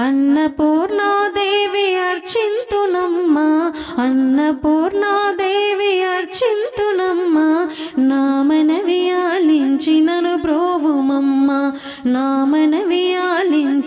అన్నపూర్ణాదేవి అర్చింతునమ్మ అన్నపూర్ణాదేవి అర్చింతునమ్మ నామనవి ఆలించినను బ్రోవుమమ్మ నామనవి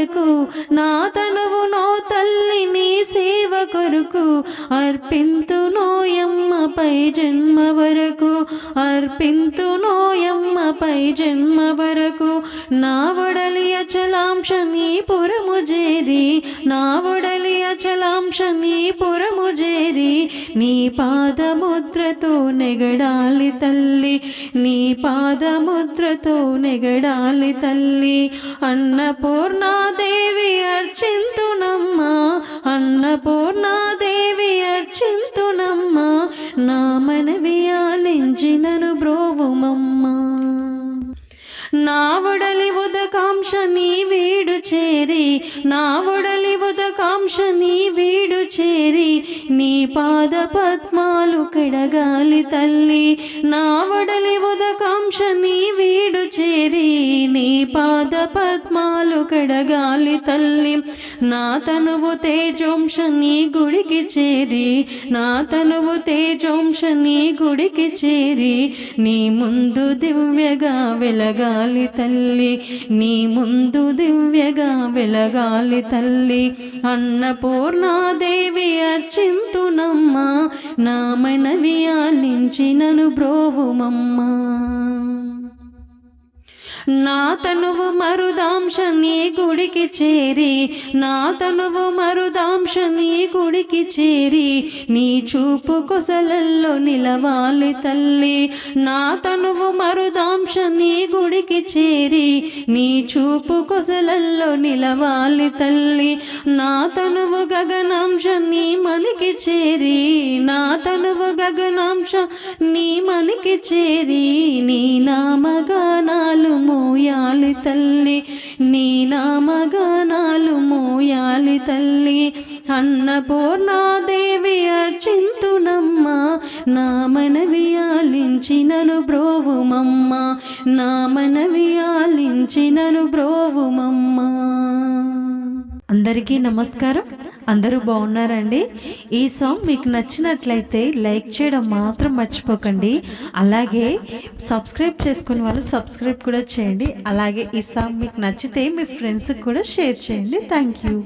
కొరకు నా తనువు నో తల్లి నీ సేవ కొరకు. అర్పింతు నోయమ్మ పై జన్మ వరకు. అర్పింతు నోయమ్మ పై జన్మ వరకు. నా వడలి అచలాంశ నీ పురము చేరి నా వడలి అచలాంశ నీ పురము నీ పాదముద్రతో నెగడాలి తల్లి నీ పాదముద్రతో నెగడాలి తల్లి. అన్నపూర్ణాదేవి అర్చింతునమ్మా అన్నపూర్ణాదేవి అర్చింతునమ్మా నా మనవి ఆలించినను బ్రోవుమమ్మా. నా వడలి ఉదకాంక్ష నీ వీడు చేరి నా ఒడలి ఉదకాంక్ష నీ వీడు చేరి పాద పద్మాలు కడగాలి తల్లి. నా వడలి ఉదకాంక్ష నీవి చేరి నీ పాద పద్మాలు కడగాలి తల్లి. నా తనువు తేజోంశ నీ గుడికి చేరి. నా తనువు తేజోంశ నీ గుడికి చేరి. నీ ముందు దివ్యగా వెలగాలి తల్లి. నీ ముందు దివ్యగా వెలగాలి తల్లి. అన్నపూర్ణాదేవి అర్చింతునమ్మా. నా మనవి ఆలించినను బ్రోవుమమ్మా. నా తనువు మరుదాంశ నీ గుడికి చేరి నా తనువు మరుదాంశ నీ గుడికి చేరి నీ చూపు కొసలల్లో నిలవాలి తల్లి. నా తనువు మరుదాంశ నీ గుడికి చేరి నీ చూపు కొసలల్లో నిలవాలి తల్లి. నా తనువు గగనాంశ నీ మనకి చేరి నా తనువు గగనాంశ నీ మనకి చేరి నీ నామగానాలు నీ నామగానాలు మోయాలి తల్లి. అన్నపూర్ణాదేవి అర్చింతునమ్మ. నా మనవి ఆలించినను బ్రోవుమమ్మ. నా మనవి ఆలించినను బ్రోవుమమ్మ. అందరికీ నమస్కారం. అందరూ బాగున్నారండి. ఈ సాంగ్ మీకు నచ్చినట్లయితే లైక్ చేయడం మాత్రం మర్చిపోకండి. అలాగే సబ్స్క్రైబ్ చేసుకునే వాళ్ళు సబ్స్క్రైబ్ కూడా చేయండి. అలాగే ఈ సాంగ్ మీకు నచ్చితే మీ ఫ్రెండ్స్కి కూడా షేర్ చేయండి. Thank you.